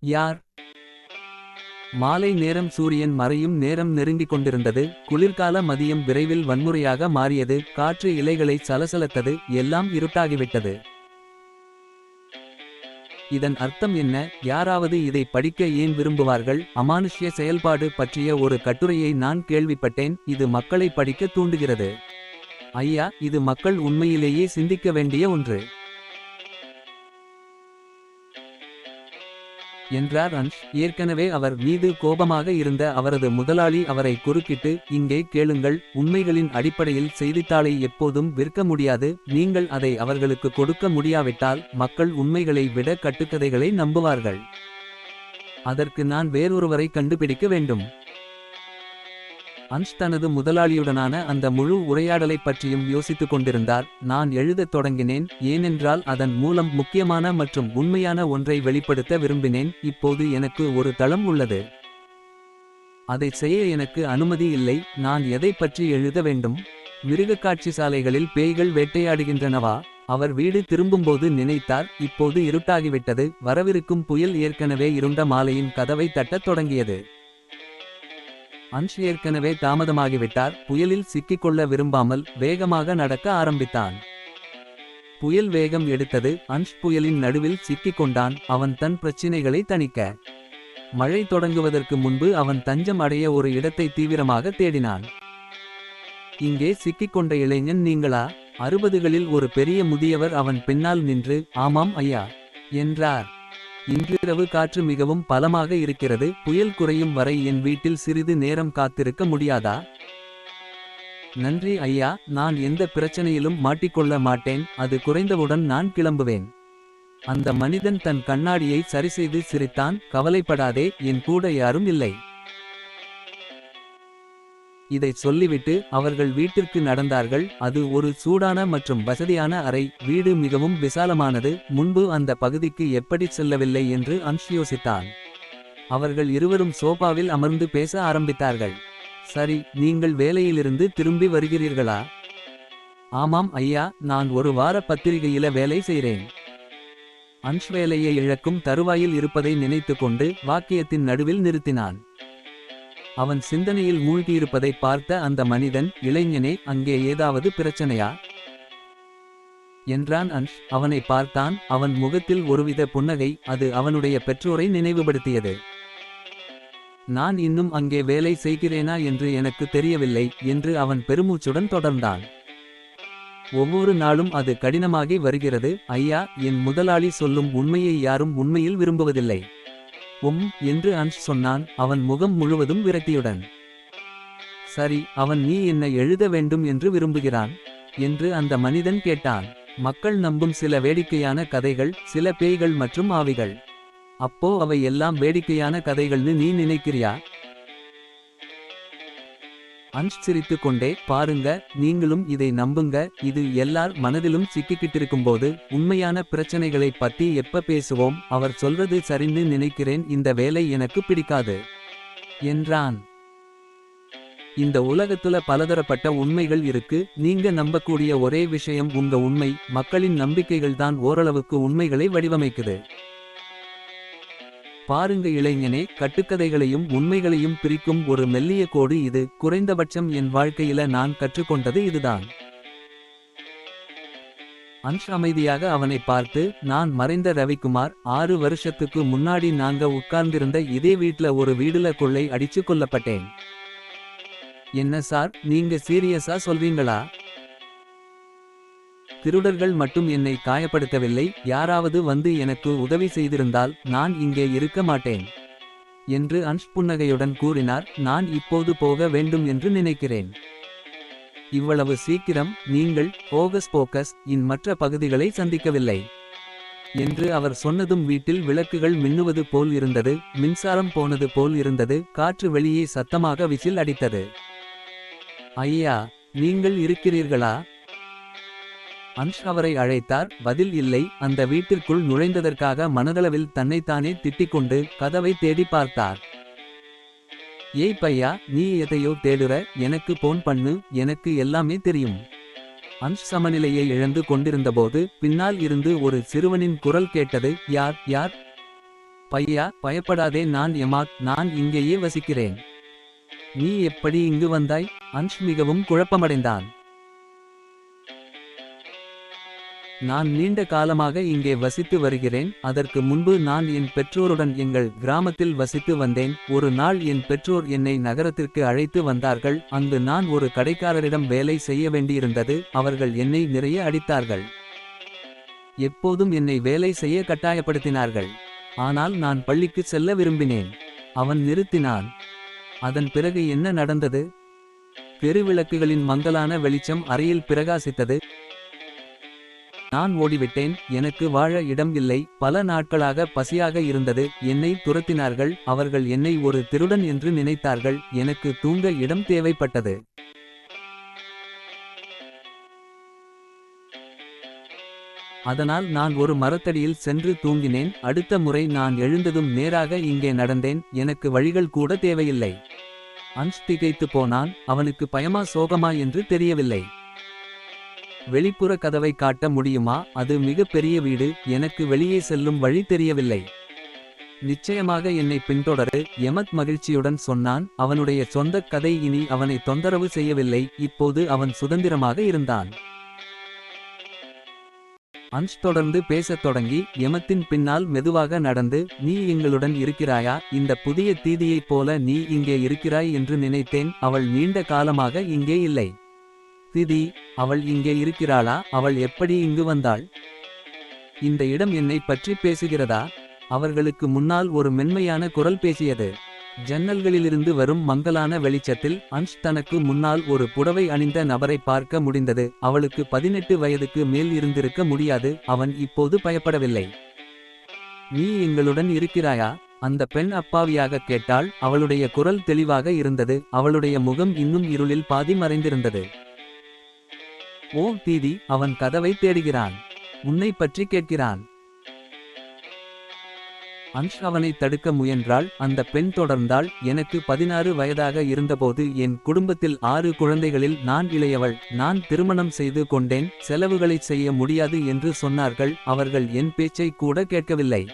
யார்? மாலை நேரம் சூரியன் மறையும் நேரம் நெருங்கிக் கொண்டிருந்தது. குளிர்கால மதியம் விரைவில் வன்முறையாக மாறியது. காற்று இலைகளை சலசலத்தது. எல்லாம் இருட்டாகிவிட்டது. இதன் அர்த்தம் என்ன? யாராவது இதை படிக்க ஏன் விரும்புவார்கள்? அமானுஷ்ய செயல்பாடு பற்றிய ஒரு கட்டுரையை நான் கேள்விப்பட்டேன். இது மக்களை படிக்க தூண்டுகிறது. ஐயா இது மக்கள் உண்மையிலேயே சிந்திக்க வேண்டிய ஒன்று. என்றார் அன்ஷ் ஏற்கனவே அவர் மீது கோபமாக இருந்த அவரது முதலாளி அவரை குறுக்கிட்டு இங்கே கேளுங்கள் உண்மைகளின் அடிப்படையில் செய்தித்தாளை எப்போதும் விற்க முடியாது. நீங்கள் அதை அவர்களுக்கு கொடுக்க முடியாவிட்டால் மக்கள் உண்மைகளை விட கட்டுக்கதைகளை நம்புவார்கள். அதற்கு நான் வேறொருவரை கண்டுபிடிக்க வேண்டும். அன்ஷ் தனது முதலாளியுடனான அந்த முழு உரையாடலைப் பற்றியும் யோசித்துக் கொண்டிருந்தார். நான் எழுதத் தொடங்கினேன். ஏனென்றால் அதன் மூலம் முக்கியமான மற்றும் உண்மையான ஒன்றை வெளிப்படுத்த விரும்பினேன். இப்போது எனக்கு ஒரு தளம் உள்ளது. அதைச் செய்ய எனக்கு அனுமதி இல்லை. நான் எதைப் பற்றி எழுத வேண்டும்? மிருகக்காட்சி சாலைகளில் பேய்கள் வேட்டையாடுகின்றனவா? அவர் வீடு திரும்பும்போது நினைத்தார். இப்போது இருட்டாகிவிட்டது. வரவிருக்கும் புயல் ஏற்கனவே இருண்ட மாலையின் கதவை தட்டத் தொடங்கியது. அன்ஷ் ஏற்கனவே தாமதமாகிவிட்டார். புயலில் சிக்கிக்கொள்ள விரும்பாமல் வேகமாக நடக்க ஆரம்பித்தான். புயல் வேகம் எடுத்தது அன்ஷ் புயலின் நடுவில் சிக்கிக் கொண்டான் அவன் தன் பிரச்சினைகளை தணிக்க. மழை தொடங்குவதற்கு முன்பு அவன் தஞ்சம் அடைய ஒரு இடத்தை தீவிரமாக தேடினான். இங்கே சிக்கிக்கொண்ட இளைஞன் நீங்களா? அறுபதுகளில் ஒரு பெரிய முதியவர் அவன் பின்னால் நின்று ஆமாம் ஐயா என்றார். இன்றிரவு காற்று மிகவும் பலமாக இருக்கிறது. புயல் குறையும் வரை என் வீட்டில் சிறிது நேரம் காத்திருக்க முடியாதா? நன்றி ஐயா நான் எந்த பிரச்சனையிலும் மாட்டிக்கொள்ள மாட்டேன். அது குறைந்தவுடன் நான் கிளம்புவேன். அந்த மனிதன் தன் கண்ணாடியை சரிசெய்து சிரித்தான். கவலைப்படாதே என் கூட யாரும் இல்லை. இதைச் சொல்லிவிட்டு அவர்கள் வீட்டிற்கு நடந்தார்கள். அது ஒரு சூடான மற்றும் வசதியான அறை. வீடு மிகவும் விசாலமானது. முன்பு அந்த பகுதிக்கு எப்படி செல்லவில்லை என்று அன்ஷ் யோசித்தான். அவர்கள் இருவரும் சோபாவில் அமர்ந்து பேச ஆரம்பித்தார்கள். சரி நீங்கள் வேலையிலிருந்து திரும்பி வருகிறீர்களா? ஆமாம் ஐயா நான் ஒரு வார பத்திரிகையில வேலை செய்கிறேன் அன்ஷ் வேலையை இழக்கும் தருவாயில் இருப்பதை நினைத்துக்கொண்டு வாக்கியத்தின் நடுவில் நிறுத்தினான். அவன் சிந்தனையில் மூழ்கியிருப்பதை பார்த்த அந்த மனிதன் இளைஞனே அங்கே ஏதாவது பிரச்சனையா? என்றான் அன்ஷ். அவனை பார்த்தான். அவன் முகத்தில் ஒருவித புன்னகை அது அவனுடைய பெற்றோரை நினைவுபடுத்தியது. நான் இன்னும் அங்கே வேலை செய்கிறேனா என்று எனக்கு தெரியவில்லை என்று அவன் பெருமூச்சுடன் தொடர்ந்தான். ஒவ்வொரு நாளும் அது கடினமாகி வருகிறது ஐயா என் முதலாளி சொல்லும் உண்மையை யாரும் உண்மையில் விரும்புவதில்லை. உம் என்று அன்ஷ் சொன்னான். அவன் முகம் முழுவதும் விரக்தியுடன். சரி அவன் நீ என்னை எழுத வேண்டும் என்று விரும்புகிறான் என்று அந்த மனிதன் கேட்டான். மக்கள் நம்பும் சில வேடிக்கையான கதைகள் சில பேய்கள் மற்றும் ஆவிகள். அப்போ அவை எல்லாம் வேடிக்கையான கதைகள்னு நீ நினைக்கிறியா? அன்ஷ் கொண்டே பாருங்க நீங்களும் இதை நம்புங்க. இது எல்லார் மனதிலும் சிக்கிக்கிட்டிருக்கும்போது உண்மையான பிரச்சனைகளை பத்தி எப்ப பேசுவோம்? அவர் சொல்றது சரின்னு நினைக்கிறேன். இந்த வேலை எனக்கு பிடிக்காது. என்றான். இந்த உலகத்துல பலதரப்பட்ட உண்மைகள் இருக்கு. நீங்க நம்பக்கூடிய ஒரே விஷயம் உங்க உண்மை. மக்களின் நம்பிக்கைகள் தான் ஓரளவுக்கு உண்மைகளை வடிவமைக்குது. பாருங்க இளைஞனே கட்டுக்கதைகளையும் உண்மைகளையும் பிரிக்கும் ஒரு மெல்லிய கோடு இது. குறைந்தபட்சம் என் வாழ்க்கையில நான் கற்றுக்கொண்டது இதுதான். அன்ஷ் அமைதியாக அவனை பார்த்து நான் மறைந்த ரவிக்குமார் ஆறு வருஷத்துக்கு முன்னாடி நாங்க உட்கார்ந்திருந்த இதே வீட்ல ஒரு வீடுல கொள்ளை அடிச்சு கொல்லப்பட்டேன். என்ன சார் நீங்க சீரியஸா சொல்வீங்களா திருடர்கள் மட்டும் என்னை காயப்படுத்தவில்லை. யாராவது வந்து எனக்கு உதவி செய்திருந்தால் நான் இங்கே இருக்க மாட்டேன் என்று அன்ஷ் புன்னகையுடன் கூறினார். நான் இப்போது போக வேண்டும் என்று நினைக்கிறேன். இவ்வளவு சீக்கிரம் நீங்கள் போகஸ் போக்கஸ் இன் மற்ற பகுதிகளை சந்திக்கவில்லை என்று அவர் சொன்னதும் வீட்டில் விளக்குகள் மின்னுவது போல் இருந்தது. மின்சாரம் போனது போல் இருந்தது. காற்று வெளியே சத்தமாக விசில் அடித்தது. ஐயா நீங்கள் இருக்கிறீர்களா? அன்ஷ் அவரை அழைத்தார். பதில் இல்லை. அந்த வீட்டிற்குள் நுழைந்ததற்காக மனதளவில் தன்னைத்தானே திட்டிக்கொண்டு கதவை தேடி பார்த்தார். ஏய் பையா நீ எதையோ தேடுற? எனக்கு போன் பண்ணு. எனக்கு எல்லாமே தெரியும். அன்ஷ் சமநிலையை இழந்து கொண்டிருந்தபோது பின்னால் இருந்து ஒரு சிறுவனின் குரல் கேட்டது யார் யார்? பையா பயப்படாதே. நான் எமாத் நான் இங்கேயே வசிக்கிறேன். நீ எப்படி இங்கு வந்தாய்? அன்ஷ் மிகவும் குழப்பமடைந்தான். நான் நீண்ட காலமாக இங்கே வசித்து வருகிறேன் அதற்கு முன்பு நான் என் பெற்றோருடன் எங்கள் கிராமத்தில் வசித்து வந்தேன் ஒரு நாள் என் பெற்றோர் என்னை நகரத்திற்கு அழைத்து வந்தார்கள் அங்கு நான் ஒரு கடைக்காரரிடம் வேலை செய்ய வேண்டியிருந்தது அவர்கள் என்னை நிறைய அடித்தார்கள். எப்போதும் என்னை வேலை செய்ய கட்டாயப்படுத்தினார்கள். ஆனால் நான் பள்ளிக்கு செல்ல விரும்பினேன். அவன் நிறுத்தினான். அதன் பிறகு என்ன நடந்தது? பெருவிளக்குகளின் மங்கலான வெளிச்சம் அறையில் பிரகாசித்தது நான் ஓடிவிட்டேன் எனக்கு வாழ இடம் இல்லை பல நாட்களாக பசியாக இருந்தது என்னை துரத்தினார்கள் அவர்கள் என்னை ஒரு திருடன் என்று நினைத்தார்கள் எனக்கு தூங்க இடம் தேவைப்பட்டது. அதனால் நான் ஒரு மரத்தடியில் சென்று தூங்கினேன் அடுத்த முறை நான் எழுந்ததும் நேராக இங்கே நடந்தேன் எனக்கு வழிகள் கூட தேவையில்லை. அன்ஷ் திகைத்து போனான் அவனுக்கு பயமா சோகமா என்று தெரியவில்லை. வெளிப்புற கதவை காட்ட முடியுமா? அது மிக பெரிய வீடு. எனக்கு வெளியே செல்லும் வழி தெரியவில்லை. நிச்சயமாக என்னை பின்தொடரு. எமத் மகிழ்ச்சியுடன் சொன்னான். அவனுடைய சொந்த கதை இனி அவனை தொந்தரவு செய்யவில்லை. இப்போது அவன் சுதந்திரமாக இருந்தான். அன்ஷ் தொடர்ந்து பேசத் தொடங்கி எமத்தின் பின்னால் மெதுவாக நடந்து நீ எங்களுடன் இருக்கிறாயா? இந்த புதிய தீதியைப் போல நீ இங்கே இருக்கிறாய் என்று நினைத்தேன். அவள் நீண்ட காலமாக இங்கே இல்லை. திதி அவள் இங்கே இருக்கிறாளா? அவள் எப்படி இங்கு வந்தாள்? இந்த இடம் என்னை பற்றி பேசுகிறதா? அவர்களுக்கு முன்னால் ஒரு மென்மையான குரல் பேசியது. ஜன்னல்களிலிருந்து வரும் மங்கலான வெளிச்சத்தில் அன்ஷ் தனக்கு முன்னால் ஒரு புடவை அணிந்த நபரை பார்க்க முடிந்தது. அவளுக்கு பதினெட்டு வயதுக்கு மேல் இருந்திருக்க முடியாது. அவன் இப்போது பயப்படவில்லை. நீ எங்களுடன் இருக்கிறாயா? அந்த பெண் அப்பாவியாக கேட்டாள். அவளுடைய குரல் தெளிவாக இருந்தது. அவளுடைய முகம் இன்னும் இருளில் பாதி மறைந்திருந்தது. ஓ தீதி அவன் கதவை தேடுகிறான். உன்னை பற்றி கேட்கிறான். அன்ஷ் அவனை தடுக்க முயன்றாள். அந்த பெண் தொடர்ந்தாள். எனக்கு பதினாறு வயதாக இருந்தபோது என் குடும்பத்தில் ஆறு குழந்தைகளில் நான் இளையவள். நான் திருமணம் செய்து கொண்டேன். செலவுகளை செய்ய முடியாது என்று சொன்னார்கள். அவர்கள் என் பேச்சை கூட கேட்கவில்லை.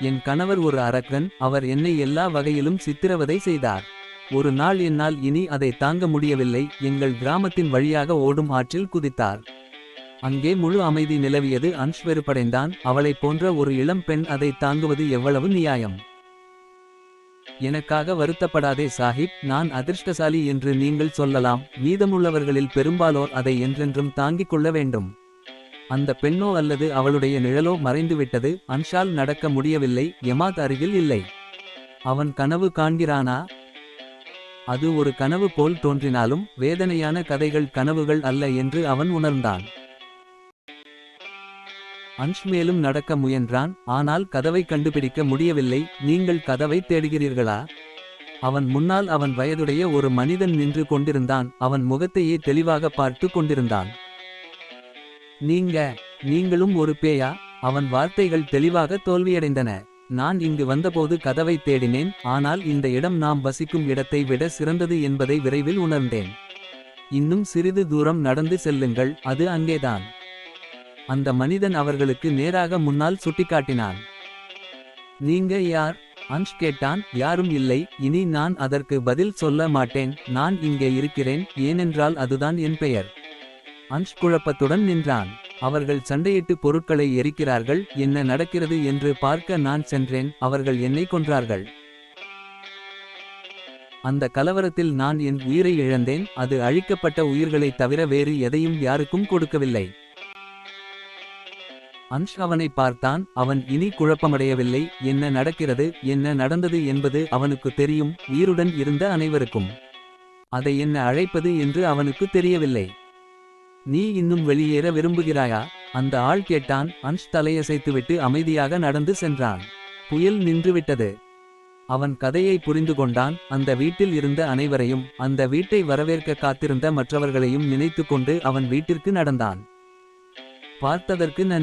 என் கணவர் ஒரு அரக்கன். அவர் என்னை எல்லா வகையிலும் சித்திரவதை செய்தார். ஒரு நாள் என்னால் இனி அதை தாங்க முடியவில்லை. எங்கள் கிராமத்தின் வழியாக ஓடும் ஆற்றில் குதித்தார் அங்கே முழு அமைதி நிலவியது. அன்ஷ் வெறுப்படைந்தான். அவளைப் போன்ற ஒரு இளம் பெண் அதை தாங்குவது எவ்வளவு நியாயம்? எனக்காக வருத்தப்படாதே சாஹிப். நான் அதிர்ஷ்டசாலி என்று நீங்கள் சொல்லலாம். மீதமுள்ளவர்களில் பெரும்பாலோர் அதை என்றென்றும் தாங்கிக் கொள்ள வேண்டும். அந்த பெண்ணோ அல்லது அவளுடைய நிழலோ மறைந்துவிட்டது. அன்ஷால் நடக்க முடியவில்லை. எமாத் அருகில் இல்லை. அவன் கனவு காண்கிறானா? அது ஒரு கனவு போல் தோன்றினாலும் வேதனையான கதைகள் கனவுகள் அல்ல என்று அவன் உணர்ந்தான். அன்ஷ் மேலும் நடக்க முயன்றான் ஆனால் கதவை கண்டுபிடிக்க முடியவில்லை நீங்கள் கதவை தேடுகிறீர்களா? அவன் முன்னால் அவன் வயதுடைய ஒரு மனிதன் நின்று கொண்டிருந்தான் அவன் முகத்தையே தெளிவாக பார்த்து கொண்டிருந்தான். நீங்க நீங்களும் ஒரு பேயா? அவன் வார்த்தைகள் தெளிவாக தோல்வியடைந்தன. நான் இங்கு வந்தபோது கதவை தேடினேன் ஆனால் இந்த இடம் நாம் வசிக்கும் இடத்தை விட சிறந்தது என்பதை விரைவில் உணர்ந்தேன். இன்னும் சிறிது தூரம் நடந்து செல்லுங்கள் அது அங்கேதான். அந்த மனிதன் அவர்களுக்கு நேராக முன்னால் சுட்டிக்காட்டினான். நீங்க யார்? அன்ஷ் கேட்டான். யாரும் இல்லை இனி நான் அதற்கு பதில் சொல்ல மாட்டேன் நான் இங்கே இருக்கிறேன் ஏனென்றால் அதுதான் என் பெயர். அன்ஷ் குழப்பத்துடன் நின்றான். அவர்கள் சண்டையிட்டு பொருட்களை எரிக்கிறார்கள் என்ன நடக்கிறது என்று பார்க்க நான் சென்றேன் அவர்கள் என்னை கொன்றார்கள். அந்த கலவரத்தில் நான் என் உயிரை இழந்தேன் அது அழிக்கப்பட்ட உயிர்களைத் தவிர வேறு எதையும் யாருக்கும் கொடுக்கவில்லை. அன்ஷ் அவனை பார்த்தான் அவன் இனி குழப்பமடையவில்லை என்ன நடக்கிறது என்ன நடந்தது என்பது அவனுக்கு தெரியும் உயிருடன் இருந்த அனைவருக்கும். அதை என்ன அழைப்பது என்று அவனுக்கு தெரியவில்லை. நீ இன்னும் வெளியேற விரும்புகிறாயா? அந்த ஆள் கேட்டான். அன்ஷ் தலையசைத்துவிட்டு அமைதியாக நடந்து சென்றான். புயல் நின்றுவிட்டது. அவன் கதையை புரிந்து கொண்டான். அந்த வீட்டில் இருந்த அனைவரையும் அந்த வீட்டை வரவேற்க காத்திருந்த மற்றவர்களையும் நினைத்துக்கொண்டு அவன் வீட்டிற்கு நடந்தான். பார்த்ததற்கு நன்றி.